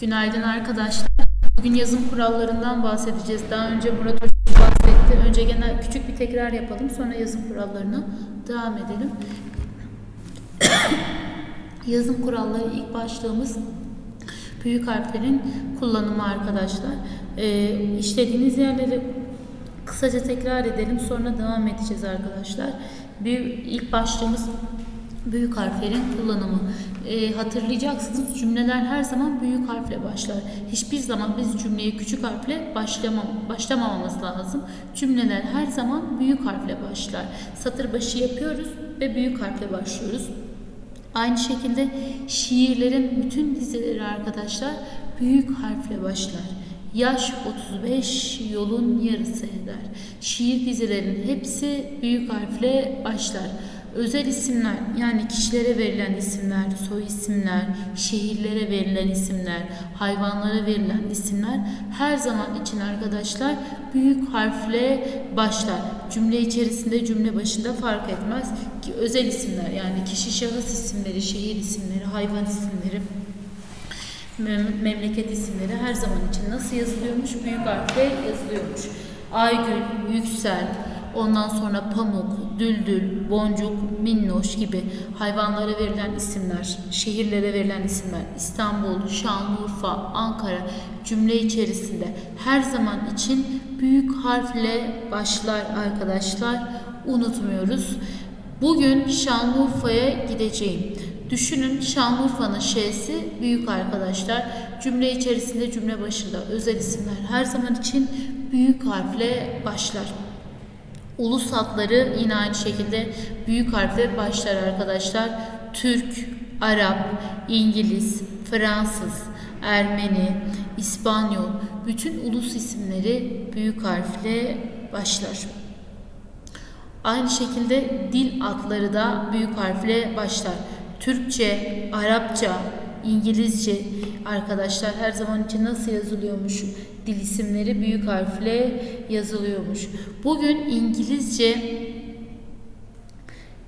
Günaydın arkadaşlar. Bugün yazım kurallarından bahsedeceğiz. Daha önce Murat Hoca bahsetti. Önce genel küçük bir tekrar yapalım. Sonra yazım kurallarına devam edelim. yazım kuralları ilk başlığımız büyük harflerin kullanımı arkadaşlar. Ee, işlediğiniz yerleri kısaca tekrar edelim. Sonra devam edeceğiz arkadaşlar. Bir ilk başlığımız büyük harflerin kullanımı. Ee, hatırlayacaksınız cümleler her zaman büyük harfle başlar. Hiçbir zaman biz cümleye küçük harfle başlamam başlamamamız lazım. Cümleler her zaman büyük harfle başlar. Satır başı yapıyoruz ve büyük harfle başlıyoruz. Aynı şekilde şiirlerin bütün dizileri arkadaşlar büyük harfle başlar. Yaş 35 yolun yarısı eder. Şiir dizilerinin hepsi büyük harfle başlar. Özel isimler yani kişilere verilen isimler, soy isimler, şehirlere verilen isimler, hayvanlara verilen isimler her zaman için arkadaşlar büyük harfle başlar. Cümle içerisinde cümle başında fark etmez ki özel isimler yani kişi şahıs isimleri, şehir isimleri, hayvan isimleri mem- memleket isimleri her zaman için nasıl yazılıyormuş? Büyük harfle yazılıyormuş. Aygül, Yüksel, ondan sonra Pamuk, Düldül, Boncuk, Minnoş gibi hayvanlara verilen isimler, şehirlere verilen isimler, İstanbul, Şanlıurfa, Ankara cümle içerisinde her zaman için büyük harfle başlar arkadaşlar. Unutmuyoruz. Bugün Şanlıurfa'ya gideceğim. Düşünün Şanlıurfa'nın Ş'si büyük arkadaşlar. Cümle içerisinde cümle başında özel isimler her zaman için büyük harfle başlar. Ulus adları yine aynı şekilde büyük harfle başlar arkadaşlar. Türk, Arap, İngiliz, Fransız, Ermeni, İspanyol bütün ulus isimleri büyük harfle başlar. Aynı şekilde dil adları da büyük harfle başlar. Türkçe, Arapça, İngilizce arkadaşlar her zaman için nasıl yazılıyormuş? Dil isimleri büyük harfle yazılıyormuş. Bugün İngilizce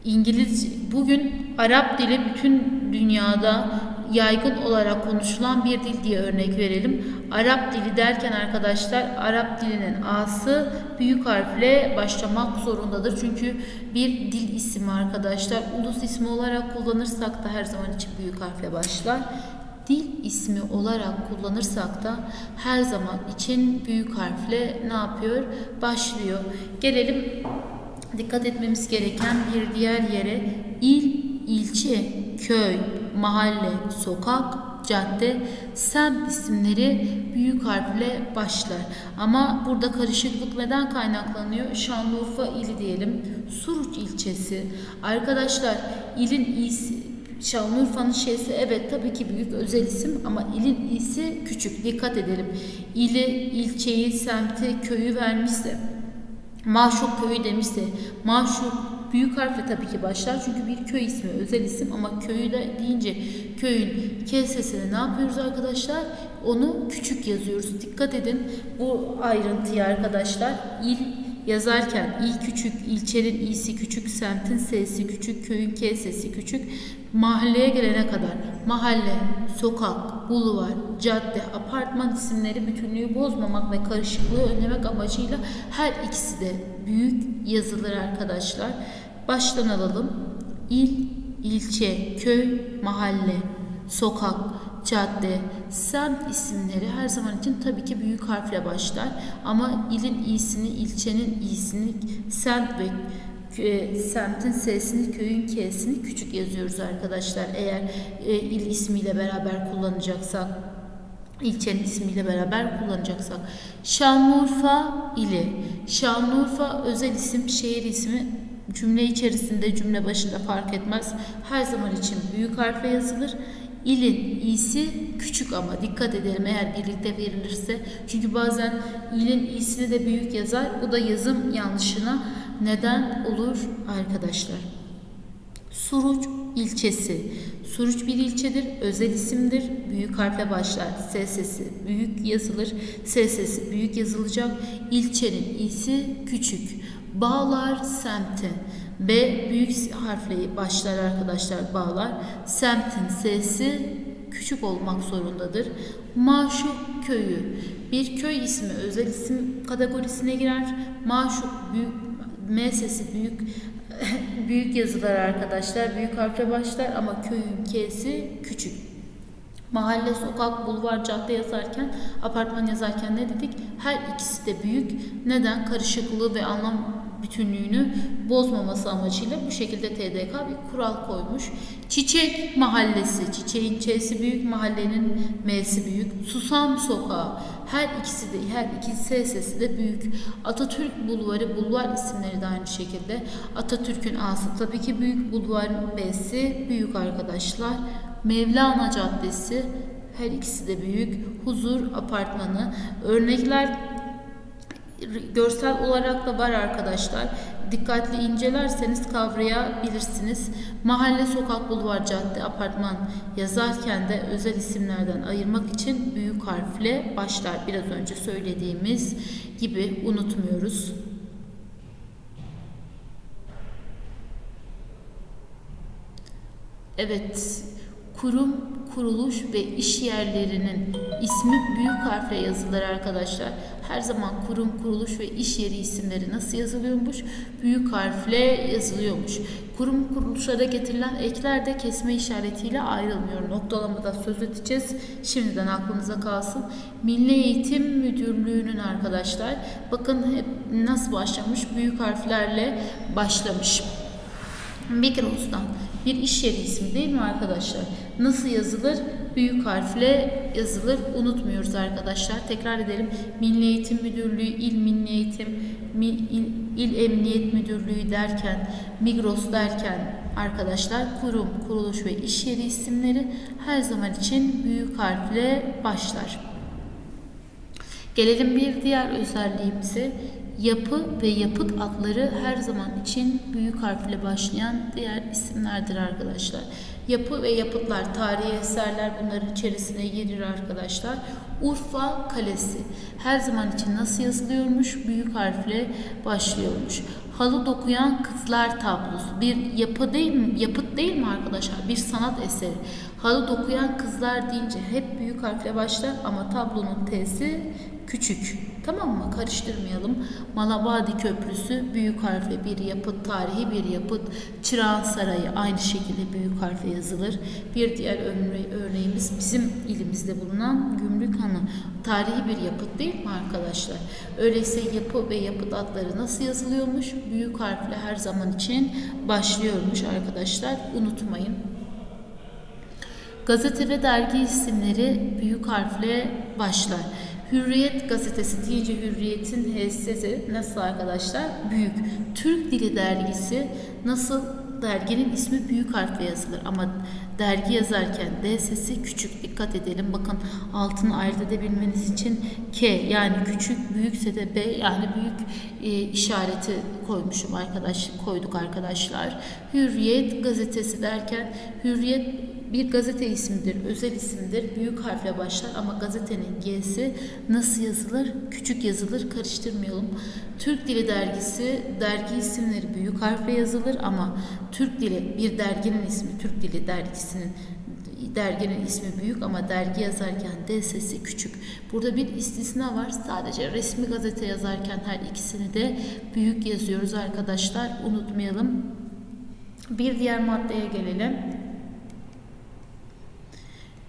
İngiliz bugün Arap dili bütün dünyada yaygın olarak konuşulan bir dil diye örnek verelim. Arap dili derken arkadaşlar Arap dilinin A'sı büyük harfle başlamak zorundadır. Çünkü bir dil ismi arkadaşlar. Ulus ismi olarak kullanırsak da her zaman için büyük harfle başlar. Dil ismi olarak kullanırsak da her zaman için büyük harfle ne yapıyor? Başlıyor. Gelelim dikkat etmemiz gereken bir diğer yere il, ilçe, köy, mahalle, sokak, cadde, semt isimleri büyük harfle başlar. Ama burada karışıklık neden kaynaklanıyor? Şanlıurfa ili diyelim. Suruç ilçesi. Arkadaşlar ilin iyisi Şanlıurfa'nın şeysi evet tabii ki büyük özel isim ama ilin iyisi küçük. Dikkat edelim. İli, ilçeyi, semti, köyü vermişse Maşuk köyü demişse Maşuk büyük harfle tabii ki başlar çünkü bir köy ismi özel isim ama köyü de deyince köyün K sesini ne yapıyoruz arkadaşlar? Onu küçük yazıyoruz. Dikkat edin bu ayrıntıya arkadaşlar. İl yazarken il küçük, ilçenin i'si küçük, semtin s'si küçük, köyün k sesi küçük. Mahalleye gelene kadar mahalle, sokak, bulvar, cadde, apartman isimleri bütünlüğü bozmamak ve karışıklığı önlemek amacıyla her ikisi de büyük yazılır arkadaşlar. Baştan alalım. İl, ilçe, köy, mahalle, sokak, cadde, semt isimleri her zaman için tabii ki büyük harfle başlar. Ama ilin iyisini, ilçenin iyisini, semt ve e, semtin S'sini, köyün K'sini küçük yazıyoruz arkadaşlar. Eğer e, il ismiyle beraber kullanacaksak, ilçenin ismiyle beraber kullanacaksak. Şanlıurfa ili. Şanlıurfa özel isim, şehir ismi cümle içerisinde cümle başında fark etmez. Her zaman için büyük harfle yazılır. İlin i'si küçük ama dikkat edelim eğer birlikte verilirse. Çünkü bazen ilin i'sini de büyük yazar. Bu da yazım yanlışına neden olur arkadaşlar. Suruç ilçesi. Suruç bir ilçedir, özel isimdir, büyük harfle başlar. S sesi büyük yazılır, S sesi büyük yazılacak. İlçenin i'si küçük. Bağlar semti. B büyük harfle başlar arkadaşlar bağlar. Semtin S'si küçük olmak zorundadır. Maşuk köyü bir köy ismi özel isim kategorisine girer. Maşuk büyük M sesi büyük büyük yazılar arkadaşlar. Büyük harfle başlar ama köyün K'si küçük. Mahalle, sokak, bulvar, cadde yazarken, apartman yazarken ne dedik? Her ikisi de büyük. Neden? Karışıklığı ve anlam bütünlüğünü bozmaması amacıyla bu şekilde TDK bir kural koymuş. Çiçek mahallesi, çiçeğin Ç'si büyük, mahallenin M'si büyük. Susam sokağı, her ikisi de, her iki S de büyük. Atatürk bulvarı, bulvar isimleri de aynı şekilde. Atatürk'ün A'sı tabii ki büyük, bulvarın B'si büyük arkadaşlar. Mevlana Caddesi, her ikisi de büyük. Huzur Apartmanı. Örnekler görsel olarak da var arkadaşlar. Dikkatli incelerseniz kavrayabilirsiniz. Mahalle, sokak, bulvar, cadde, apartman yazarken de özel isimlerden ayırmak için büyük harfle başlar. Biraz önce söylediğimiz gibi unutmuyoruz. Evet, kurum, kuruluş ve iş yerlerinin ismi büyük harfle yazılır arkadaşlar. Her zaman kurum, kuruluş ve iş yeri isimleri nasıl yazılıyormuş? Büyük harfle yazılıyormuş. Kurum kuruluşlara getirilen ekler de kesme işaretiyle ayrılmıyor. Noktalamada söz edeceğiz. Şimdiden aklınıza kalsın. Milli Eğitim Müdürlüğü'nün arkadaşlar bakın hep nasıl başlamış? Büyük harflerle başlamış. Migros'tan bir iş yeri ismi değil mi arkadaşlar? Nasıl yazılır? Büyük harfle yazılır. Unutmuyoruz arkadaşlar. Tekrar edelim. Milli Eğitim Müdürlüğü, İl Milli Eğitim, İl, İl Emniyet Müdürlüğü derken, Migros derken arkadaşlar kurum, kuruluş ve iş yeri isimleri her zaman için büyük harfle başlar. Gelelim bir diğer özelliğimize. Yapı ve yapıt adları her zaman için büyük harfle başlayan diğer isimlerdir arkadaşlar. Yapı ve yapıtlar, tarihi eserler bunların içerisine girir arkadaşlar. Urfa Kalesi her zaman için nasıl yazılıyormuş? Büyük harfle başlıyormuş. Halı dokuyan kızlar tablosu bir yapı değil mi? Yapıt değil mi arkadaşlar? Bir sanat eseri. Halı dokuyan kızlar deyince hep büyük harfle başlar ama tablonun T'si küçük. Tamam mı? Karıştırmayalım. Malabadi Köprüsü büyük harfle bir yapıt, tarihi bir yapıt. Çırağan Sarayı aynı şekilde büyük harfle yazılır. Bir diğer örneğimiz bizim ilimizde bulunan Gümrük Hanı. Tarihi bir yapıt değil mi arkadaşlar? Öyleyse yapı ve yapıt adları nasıl yazılıyormuş? Büyük harfle her zaman için başlıyormuş arkadaşlar. Unutmayın. Gazete ve dergi isimleri büyük harfle başlar. Hürriyet gazetesi deyince Hürriyet'in hissesi nasıl arkadaşlar? Büyük. Türk Dili dergisi nasıl? Derginin ismi büyük harfle yazılır ama dergi yazarken D sesi küçük. Dikkat edelim. Bakın altını ayırt edebilmeniz için K yani küçük, büyükse de B yani büyük e, işareti koymuşum arkadaş koyduk arkadaşlar. Hürriyet gazetesi derken Hürriyet bir gazete ismidir, özel isimdir. Büyük harfle başlar ama gazetenin G'si nasıl yazılır? Küçük yazılır, karıştırmayalım. Türk Dili Dergisi, dergi isimleri büyük harfle yazılır ama Türk Dili, bir derginin ismi Türk Dili Dergisi'nin derginin ismi büyük ama dergi yazarken D sesi küçük. Burada bir istisna var. Sadece resmi gazete yazarken her ikisini de büyük yazıyoruz arkadaşlar. Unutmayalım. Bir diğer maddeye gelelim.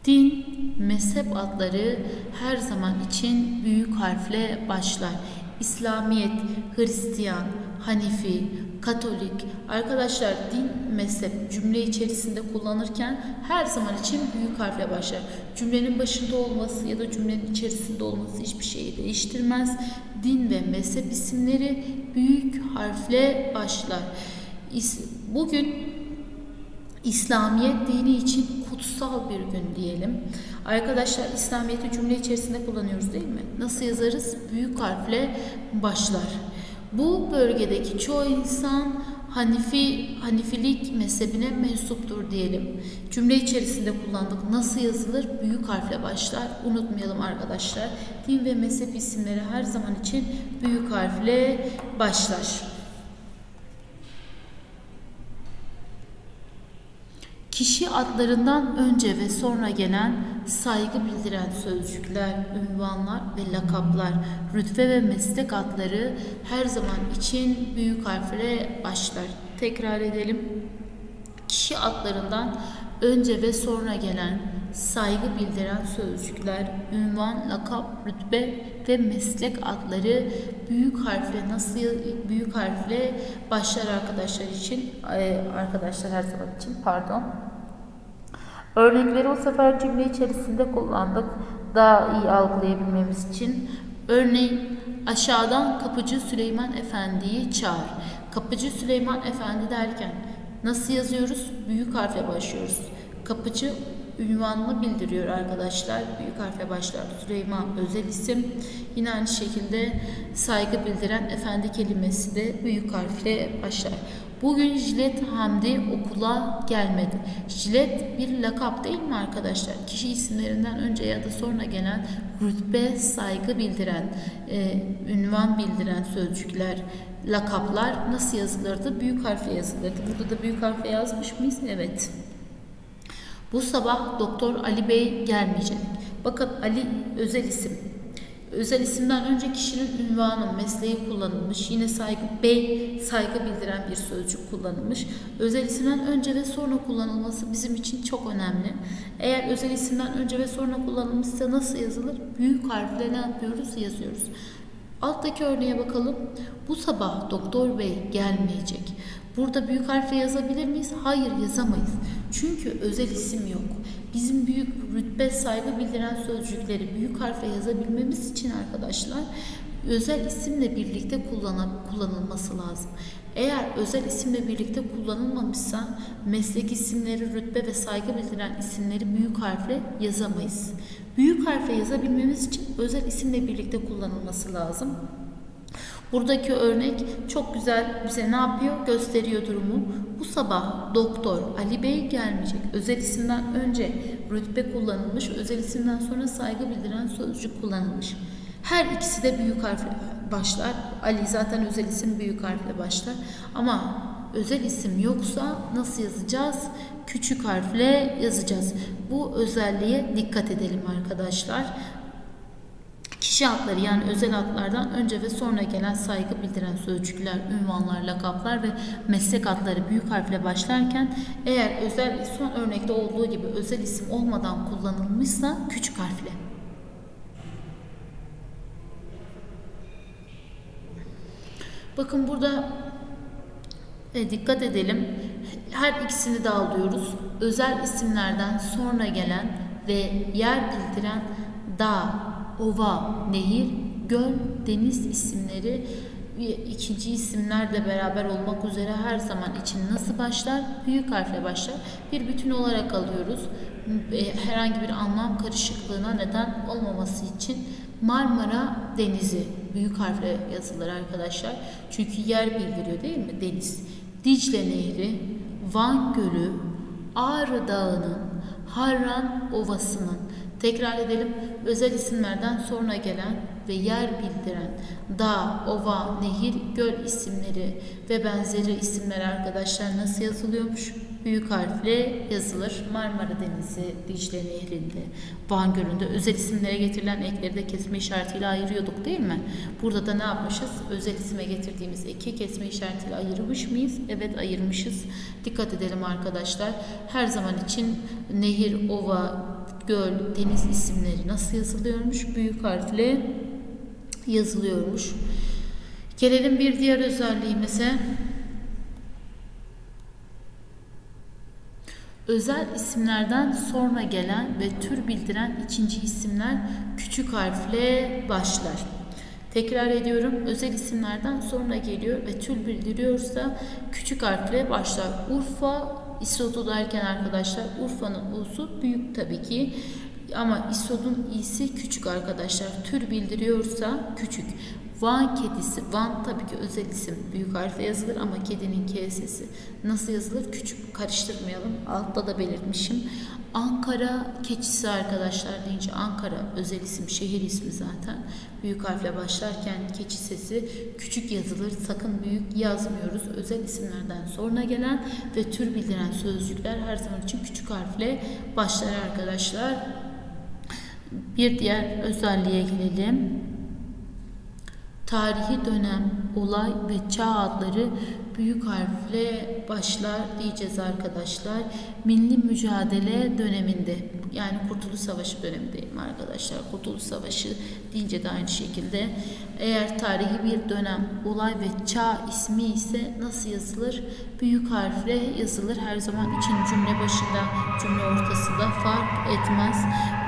Din, mezhep adları her zaman için büyük harfle başlar. İslamiyet, Hristiyan, Hanifi, Katolik. Arkadaşlar din, mezhep cümle içerisinde kullanırken her zaman için büyük harfle başlar. Cümlenin başında olması ya da cümlenin içerisinde olması hiçbir şeyi değiştirmez. Din ve mezhep isimleri büyük harfle başlar. Bugün İslamiyet dini için kutsal bir gün diyelim. Arkadaşlar İslamiyet'i cümle içerisinde kullanıyoruz değil mi? Nasıl yazarız? Büyük harfle başlar. Bu bölgedeki çoğu insan Hanifi, Hanifilik mezhebine mensuptur diyelim. Cümle içerisinde kullandık. Nasıl yazılır? Büyük harfle başlar. Unutmayalım arkadaşlar. Din ve mezhep isimleri her zaman için büyük harfle başlar. Kişi adlarından önce ve sonra gelen saygı bildiren sözcükler, ünvanlar ve lakaplar, rütbe ve meslek adları her zaman için büyük harfle başlar. Tekrar edelim. Kişi adlarından önce ve sonra gelen saygı bildiren sözcükler, ünvan, lakap, rütbe ve meslek adları büyük harfle nasıl büyük harfle başlar arkadaşlar için e, arkadaşlar her zaman için pardon. Örnekleri o sefer cümle içerisinde kullandık daha iyi algılayabilmemiz için. Örneğin aşağıdan kapıcı Süleyman Efendi'yi çağır. Kapıcı Süleyman Efendi derken nasıl yazıyoruz? Büyük harfle başlıyoruz. Kapıcı ünvanını bildiriyor arkadaşlar. Büyük harfle başlar. Süleyman özel isim. Yine aynı şekilde saygı bildiren efendi kelimesi de büyük harfle başlar. Bugün Jilet Hamdi okula gelmedi. Jilet bir lakap değil mi arkadaşlar? Kişi isimlerinden önce ya da sonra gelen rütbe, saygı bildiren, e, ünvan bildiren sözcükler, lakaplar nasıl yazılırdı? Büyük harfle yazılırdı. Burada da büyük harfle yazmış mıyız? Evet. Bu sabah Doktor Ali Bey gelmeyecek. Bakın Ali özel isim. Özel isimden önce kişinin ünvanı, mesleği kullanılmış. Yine saygı, bey, saygı bildiren bir sözcük kullanılmış. Özel isimden önce ve sonra kullanılması bizim için çok önemli. Eğer özel isimden önce ve sonra kullanılmışsa nasıl yazılır? Büyük harfle ne yapıyoruz? Yazıyoruz. Alttaki örneğe bakalım. Bu sabah doktor bey gelmeyecek. Burada büyük harfle yazabilir miyiz? Hayır yazamayız. Çünkü özel isim yok. Bizim büyük rütbe saygı bildiren sözcükleri büyük harfle yazabilmemiz için arkadaşlar özel isimle birlikte kullanılması lazım. Eğer özel isimle birlikte kullanılmamışsa meslek isimleri, rütbe ve saygı bildiren isimleri büyük harfle yazamayız. Büyük harfle yazabilmemiz için özel isimle birlikte kullanılması lazım. Buradaki örnek çok güzel bize ne yapıyor? Gösteriyor durumu. Bu sabah doktor Ali Bey gelmeyecek. Özel isimden önce rütbe kullanılmış, özel isimden sonra saygı bildiren sözcük kullanılmış. Her ikisi de büyük harfle başlar. Ali zaten özel isim büyük harfle başlar. Ama özel isim yoksa nasıl yazacağız? Küçük harfle yazacağız. Bu özelliğe dikkat edelim arkadaşlar. Kişi adları yani özel adlardan önce ve sonra gelen saygı bildiren sözcükler, ünvanlar, lakaplar ve meslek adları büyük harfle başlarken eğer özel son örnekte olduğu gibi özel isim olmadan kullanılmışsa küçük harfle. Bakın burada e, dikkat edelim. Her ikisini de alıyoruz. Özel isimlerden sonra gelen ve yer bildiren dağ, ova, nehir, göl, deniz isimleri ikinci isimlerle beraber olmak üzere her zaman için nasıl başlar? Büyük harfle başlar. Bir bütün olarak alıyoruz. E, herhangi bir anlam karışıklığına neden olmaması için Marmara Denizi büyük harfle yazılır arkadaşlar. Çünkü yer bildiriyor değil mi? Deniz. Dicle Nehri, Van Gölü, Ağrı Dağı'nın, Harran Ovası'nın Tekrar edelim. Özel isimlerden sonra gelen ve yer bildiren dağ, ova, nehir, göl isimleri ve benzeri isimler arkadaşlar nasıl yazılıyormuş? Büyük harfle yazılır. Marmara Denizi, Dicle Nehri'nde, Van Gölü'nde özel isimlere getirilen ekleri de kesme işaretiyle ayırıyorduk değil mi? Burada da ne yapmışız? Özel isime getirdiğimiz eki kesme işaretiyle ayırmış mıyız? Evet ayırmışız. Dikkat edelim arkadaşlar. Her zaman için nehir, ova, göl, deniz isimleri nasıl yazılıyormuş? Büyük harfle yazılıyormuş. Gelelim bir diğer özelliğimize. Özel isimlerden sonra gelen ve tür bildiren ikinci isimler küçük harfle başlar. Tekrar ediyorum. Özel isimlerden sonra geliyor ve tür bildiriyorsa küçük harfle başlar. Urfa İsodu derken arkadaşlar Urfa'nın U'su büyük tabii ki. Ama İsod'un i'si küçük arkadaşlar. Tür bildiriyorsa küçük. Van kedisi. Van tabii ki özel isim. Büyük harfle yazılır ama kedinin K sesi nasıl yazılır? Küçük karıştırmayalım. Altta da belirtmişim. Ankara keçisi arkadaşlar deyince Ankara özel isim, şehir ismi zaten. Büyük harfle başlarken keçi sesi küçük yazılır. Sakın büyük yazmıyoruz. Özel isimlerden sonra gelen ve tür bildiren sözcükler her zaman için küçük harfle başlar arkadaşlar. Bir diğer özelliğe gelelim. Tarihi dönem, olay ve çağ adları büyük harfle başlar diyeceğiz arkadaşlar. Milli mücadele döneminde yani Kurtuluş Savaşı dönemindeyim arkadaşlar. Kurtuluş Savaşı deyince de aynı şekilde eğer tarihi bir dönem, olay ve çağ ismi ise nasıl yazılır? Büyük harfle yazılır. Her zaman için cümle başında, cümle ortasında fark etmez.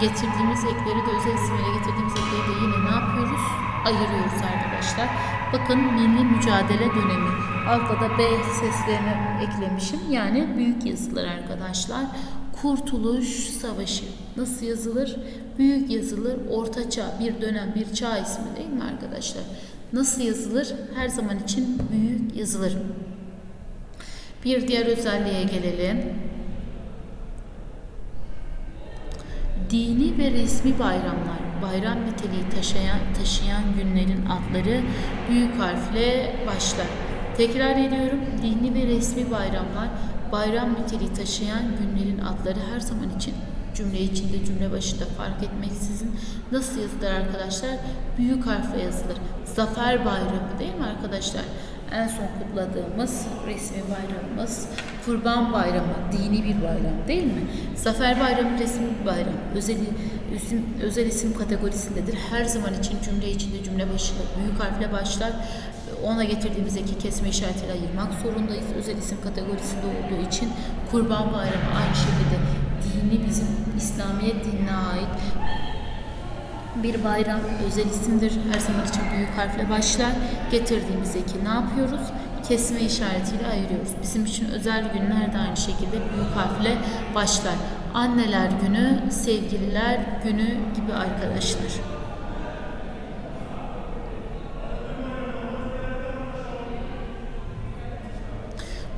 Getirdiğimiz ekleri de özel isimlere getirdiğimiz ekleri de yine ne yapıyoruz? Ayırıyoruz arkadaşlar. Bakın milli mücadele dönemi. Altta da B seslerini eklemişim. Yani büyük yazılır arkadaşlar. Kurtuluş Savaşı nasıl yazılır? Büyük yazılır. Orta çağ, bir dönem, bir çağ ismi değil mi arkadaşlar? Nasıl yazılır? Her zaman için büyük yazılır. Bir diğer özelliğe gelelim. Dini ve resmi bayramlar, bayram niteliği taşıyan, taşıyan günlerin adları büyük harfle başlar. Tekrar ediyorum, dini ve resmi bayramlar, bayram niteliği taşıyan günlerin adları her zaman için cümle içinde, cümle başında fark etmeksizin nasıl yazılır arkadaşlar? Büyük harfle yazılır. Zafer Bayramı değil mi arkadaşlar? En son kutladığımız resmi bayramımız Kurban Bayramı, dini bir bayram değil mi? Zafer Bayramı resmi bir bayram. Özel isim, özel isim kategorisindedir. Her zaman için cümle içinde, cümle başında büyük harfle başlar. Ona getirdiğimiz eki kesme işaretiyle ayırmak zorundayız. Özel isim kategorisinde olduğu için Kurban Bayramı aynı şekilde dini bizim İslamiyet dinine ait bir bayram özel isimdir. Her zaman için büyük harfle başlar. Getirdiğimiz eki ne yapıyoruz? Kesme işaretiyle ayırıyoruz. Bizim için özel günler de aynı şekilde büyük harfle başlar. Anneler günü, sevgililer günü gibi arkadaşlar.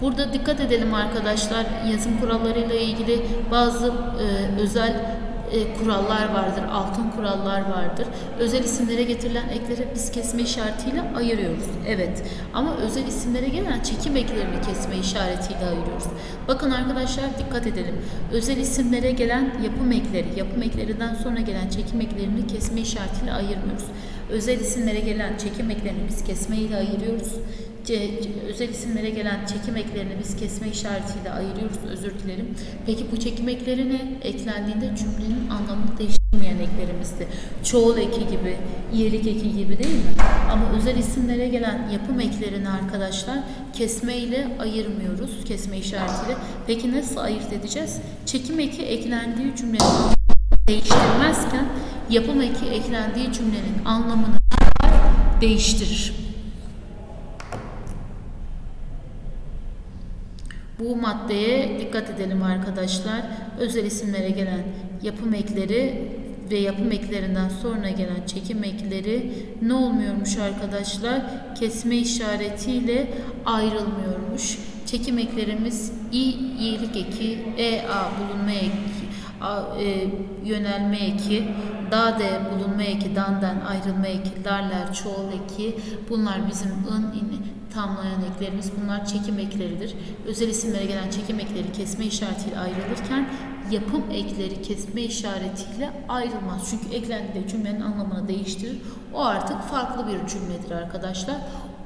Burada dikkat edelim arkadaşlar. Yazım kurallarıyla ilgili bazı e, özel e, kurallar vardır, altın kurallar vardır. Özel isimlere getirilen ekleri biz kesme işaretiyle ayırıyoruz. Evet. Ama özel isimlere gelen çekim eklerini kesme işaretiyle ayırıyoruz. Bakın arkadaşlar dikkat edelim. Özel isimlere gelen yapım ekleri, yapım eklerinden sonra gelen çekim eklerini kesme işaretiyle ayırmıyoruz. Özel isimlere gelen çekim eklerini biz kesme ile ayırıyoruz. Özel isimlere gelen çekim eklerini biz kesme işaretiyle ayırıyoruz. Özür dilerim. Peki bu çekim ekleri ne? Eklendiğinde cümlenin anlamını değiştirmeyen eklerimizdi. Çoğul eki gibi, iyilik eki gibi değil mi? Ama özel isimlere gelen yapım eklerini arkadaşlar kesme ile ayırmıyoruz. Kesme işaretiyle. Peki nasıl ayırt edeceğiz? Çekim eki eklendiği cümlenin değiştirmezken yapım eki eklendiği cümlenin anlamını değiştirir. Bu maddeye dikkat edelim arkadaşlar. Özel isimlere gelen yapım ekleri ve yapım eklerinden sonra gelen çekim ekleri ne olmuyormuş arkadaşlar? Kesme işaretiyle ayrılmıyormuş. Çekim eklerimiz i iyilik eki, e a bulunma eki, a, e, yönelme eki, da de bulunma eki, dandan ayrılma eki, darlar çoğul eki. Bunlar bizim ın, in, tamlayan eklerimiz. Bunlar çekim ekleridir. Özel isimlere gelen çekim ekleri kesme işaretiyle ayrılırken yapım ekleri kesme işaretiyle ayrılmaz. Çünkü eklendiğinde cümlenin anlamını değiştirir. O artık farklı bir cümledir arkadaşlar.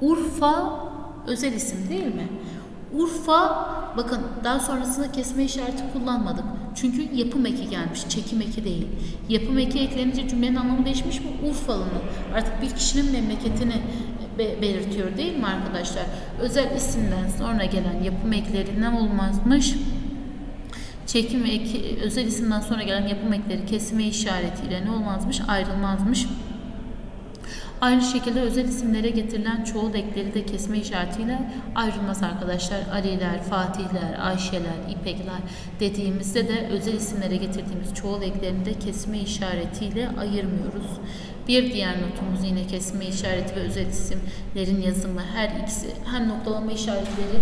Urfa özel isim değil mi? Urfa bakın daha sonrasında kesme işareti kullanmadık. Çünkü yapım eki gelmiş, çekim eki değil. Yapım eki eklenince cümlenin anlamı değişmiş mi? Urfalı'nın. Artık bir kişinin memleketini be- belirtiyor değil mi arkadaşlar? Özel isimden sonra gelen yapım ekleri ne olmazmış? Çekim eki, özel isimden sonra gelen yapım ekleri kesme işaretiyle ne olmazmış? Ayrılmazmış. Aynı şekilde özel isimlere getirilen çoğul ekleri de kesme işaretiyle ayrılmaz arkadaşlar. Aliler, Fatihler, Ayşeler, İpekler dediğimizde de özel isimlere getirdiğimiz çoğul eklerini de kesme işaretiyle ayırmıyoruz. Bir diğer notumuz yine kesme işareti ve özel isimlerin yazımı her ikisi hem noktalama işaretleri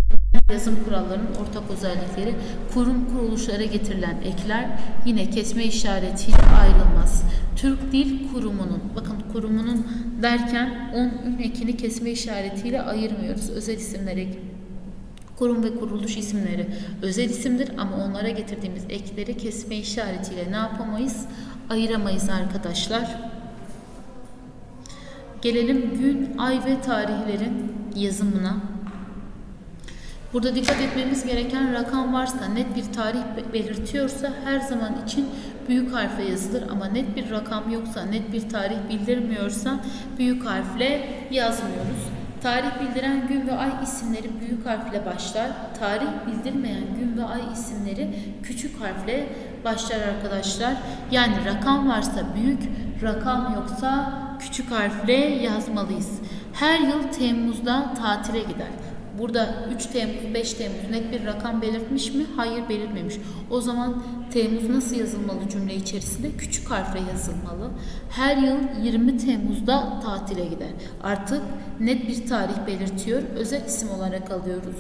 yazım kurallarının ortak özellikleri kurum kuruluşlara getirilen ekler yine kesme işaretiyle ayrılmaz. Türk Dil Kurumu'nun bakın kurumunun derken on ün ekini kesme işaretiyle ayırmıyoruz. Özel isimlere Kurum ve kuruluş isimleri özel isimdir ama onlara getirdiğimiz ekleri kesme işaretiyle ne yapamayız? Ayıramayız arkadaşlar. Gelelim gün, ay ve tarihlerin yazımına. Burada dikkat etmemiz gereken rakam varsa, net bir tarih be- belirtiyorsa her zaman için büyük harfle yazılır ama net bir rakam yoksa, net bir tarih bildirmiyorsa büyük harfle yazmıyoruz. Tarih bildiren gün ve ay isimleri büyük harfle başlar. Tarih bildirmeyen gün ve ay isimleri küçük harfle başlar arkadaşlar. Yani rakam varsa büyük, rakam yoksa küçük harfle yazmalıyız. Her yıl Temmuz'da tatile gider. Burada 3 Temmuz, 5 Temmuz net bir rakam belirtmiş mi? Hayır belirtmemiş. O zaman Temmuz nasıl yazılmalı cümle içerisinde? Küçük harfle yazılmalı. Her yıl 20 Temmuz'da tatile gider. Artık net bir tarih belirtiyor. Özel isim olarak alıyoruz.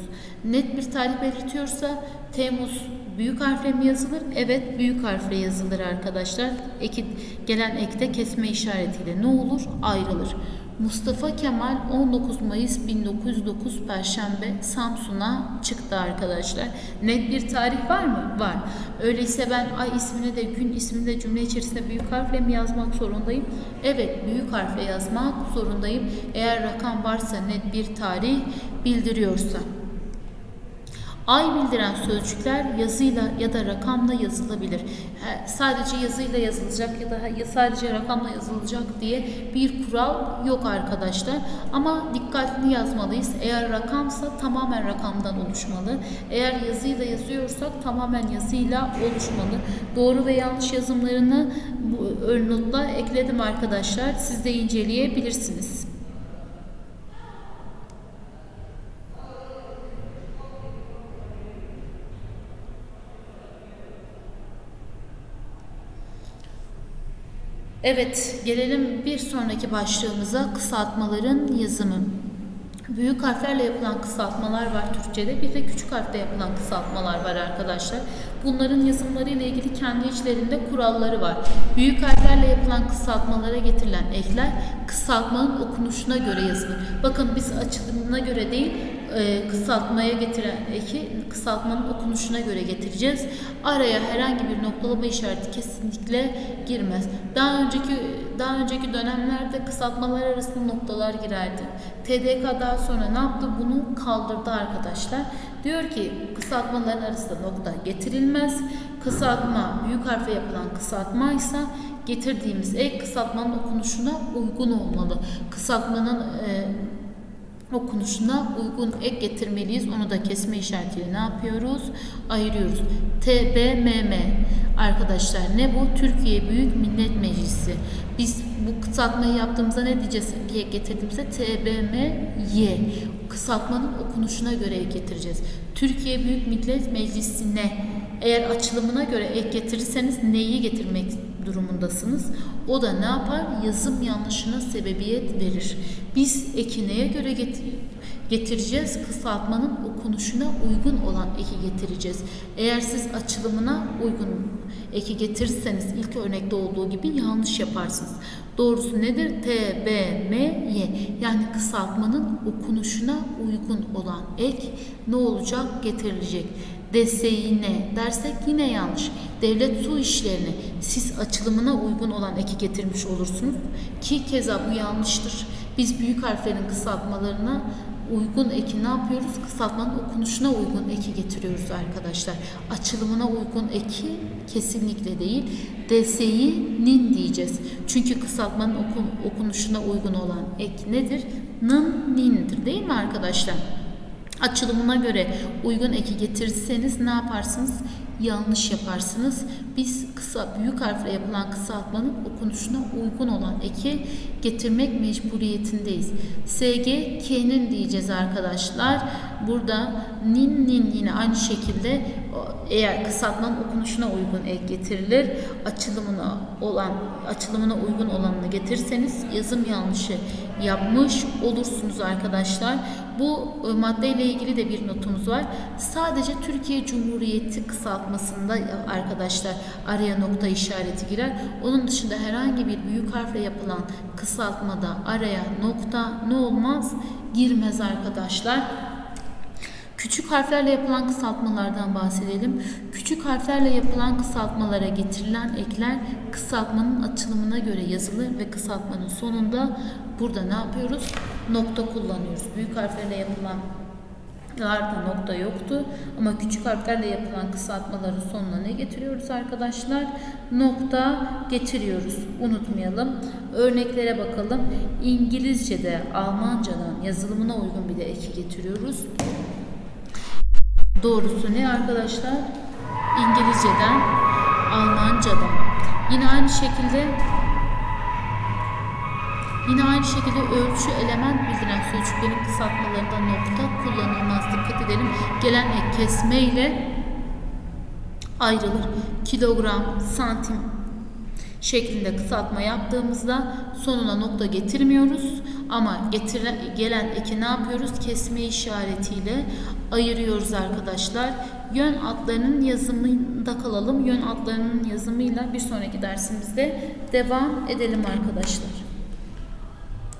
Net bir tarih belirtiyorsa Temmuz büyük harfle mi yazılır? Evet büyük harfle yazılır arkadaşlar. Eki, gelen ekte kesme işaretiyle ne olur? Ayrılır. Mustafa Kemal 19 Mayıs 1909 Perşembe Samsun'a çıktı arkadaşlar. Net bir tarih var mı? Var. Öyleyse ben ay ismini de gün ismini de cümle içerisinde büyük harfle mi yazmak zorundayım? Evet büyük harfle yazmak zorundayım. Eğer rakam varsa net bir tarih bildiriyorsa. Ay bildiren sözcükler yazıyla ya da rakamla yazılabilir. Sadece yazıyla yazılacak ya da sadece rakamla yazılacak diye bir kural yok arkadaşlar. Ama dikkatli yazmalıyız. Eğer rakamsa tamamen rakamdan oluşmalı. Eğer yazıyla yazıyorsak tamamen yazıyla oluşmalı. Doğru ve yanlış yazımlarını bu ön notla ekledim arkadaşlar. Siz de inceleyebilirsiniz. Evet, gelelim bir sonraki başlığımıza kısaltmaların yazımı. Büyük harflerle yapılan kısaltmalar var Türkçe'de. Bir de küçük harfle yapılan kısaltmalar var arkadaşlar. Bunların yazımları ile ilgili kendi içlerinde kuralları var. Büyük harflerle yapılan kısaltmalara getirilen ekler kısaltmanın okunuşuna göre yazılır. Bakın biz açılımına göre değil, e, kısaltmaya getiren eki kısaltmanın okunuşuna göre getireceğiz. Araya herhangi bir noktalama işareti kesinlikle girmez. Daha önceki daha önceki dönemlerde kısaltmalar arasında noktalar girerdi. TDK daha sonra ne yaptı? Bunu kaldırdı arkadaşlar. Diyor ki kısaltmaların arasında nokta getirilmez. Kısaltma büyük harfe yapılan kısaltma ise getirdiğimiz ek kısaltmanın okunuşuna uygun olmalı. Kısaltmanın e, okunuşuna uygun ek getirmeliyiz. Onu da kesme işaretiyle ne yapıyoruz? Ayırıyoruz. TBMM arkadaşlar ne bu? Türkiye Büyük Millet Meclisi. Biz bu kısaltmayı yaptığımızda ne diyeceğiz getirdiğimizde TBMY kısaltmanın okunuşuna göre getireceğiz. Türkiye Büyük Millet Meclisi'ne eğer açılımına göre ek getirirseniz neyi getirmek durumundasınız. O da ne yapar? Yazım yanlışına sebebiyet verir. Biz eki neye göre get- getireceğiz? Kısaltmanın okunuşuna uygun olan eki getireceğiz. Eğer siz açılımına uygun eki getirirseniz ilk örnekte olduğu gibi yanlış yaparsınız. Doğrusu nedir? T, B, M, Y. Yani kısaltmanın okunuşuna uygun olan ek ne olacak? Getirilecek deseyine dersek yine yanlış. Devlet su işlerini siz açılımına uygun olan eki getirmiş olursunuz ki keza bu yanlıştır. Biz büyük harflerin kısaltmalarına uygun eki ne yapıyoruz? Kısaltmanın okunuşuna uygun eki getiriyoruz arkadaşlar. Açılımına uygun eki kesinlikle değil. DS'yi diyeceğiz. Çünkü kısaltmanın okun, okunuşuna uygun olan ek nedir? Nın, nindir değil mi arkadaşlar? Açılımına göre uygun eki getirirseniz ne yaparsınız? Yanlış yaparsınız. Biz kısa büyük harfle yapılan kısaltmanın okunuşuna uygun olan eki getirmek mecburiyetindeyiz. SG K'nin diyeceğiz arkadaşlar. Burada nin nin yine aynı şekilde eğer kısaltmanın okunuşuna uygun ek getirilir. Açılımına olan açılımına uygun olanını getirseniz yazım yanlışı yapmış olursunuz arkadaşlar. Bu e, maddeyle ilgili de bir notumuz var. Sadece Türkiye Cumhuriyeti kısaltmasında ya- arkadaşlar araya nokta işareti girer. Onun dışında herhangi bir büyük harfle yapılan kısaltmada araya nokta ne olmaz? Girmez arkadaşlar. Küçük harflerle yapılan kısaltmalardan bahsedelim. Küçük harflerle yapılan kısaltmalara getirilen ekler kısaltmanın açılımına göre yazılır ve kısaltmanın sonunda burada ne yapıyoruz? Nokta kullanıyoruz. Büyük harflerle yapılan Larda nokta yoktu ama küçük harflerle yapılan kısaltmaların sonuna ne getiriyoruz arkadaşlar? Nokta getiriyoruz. Unutmayalım. Örneklere bakalım. İngilizce'de Almancadan yazılımına uygun bir de eki getiriyoruz. Doğrusu ne arkadaşlar? İngilizceden, Almancadan. Yine aynı şekilde Yine aynı şekilde ölçü element bildiren sözcüklerin kısaltmalarında nokta kullanılmaz. Dikkat edelim. Gelen ek kesme ile ayrılır. Kilogram, santim şeklinde kısaltma yaptığımızda sonuna nokta getirmiyoruz ama getirilen, gelen eki ne yapıyoruz? Kesme işaretiyle ayırıyoruz arkadaşlar. Yön adlarının yazımında kalalım. Yön adlarının yazımıyla bir sonraki dersimizde devam edelim arkadaşlar.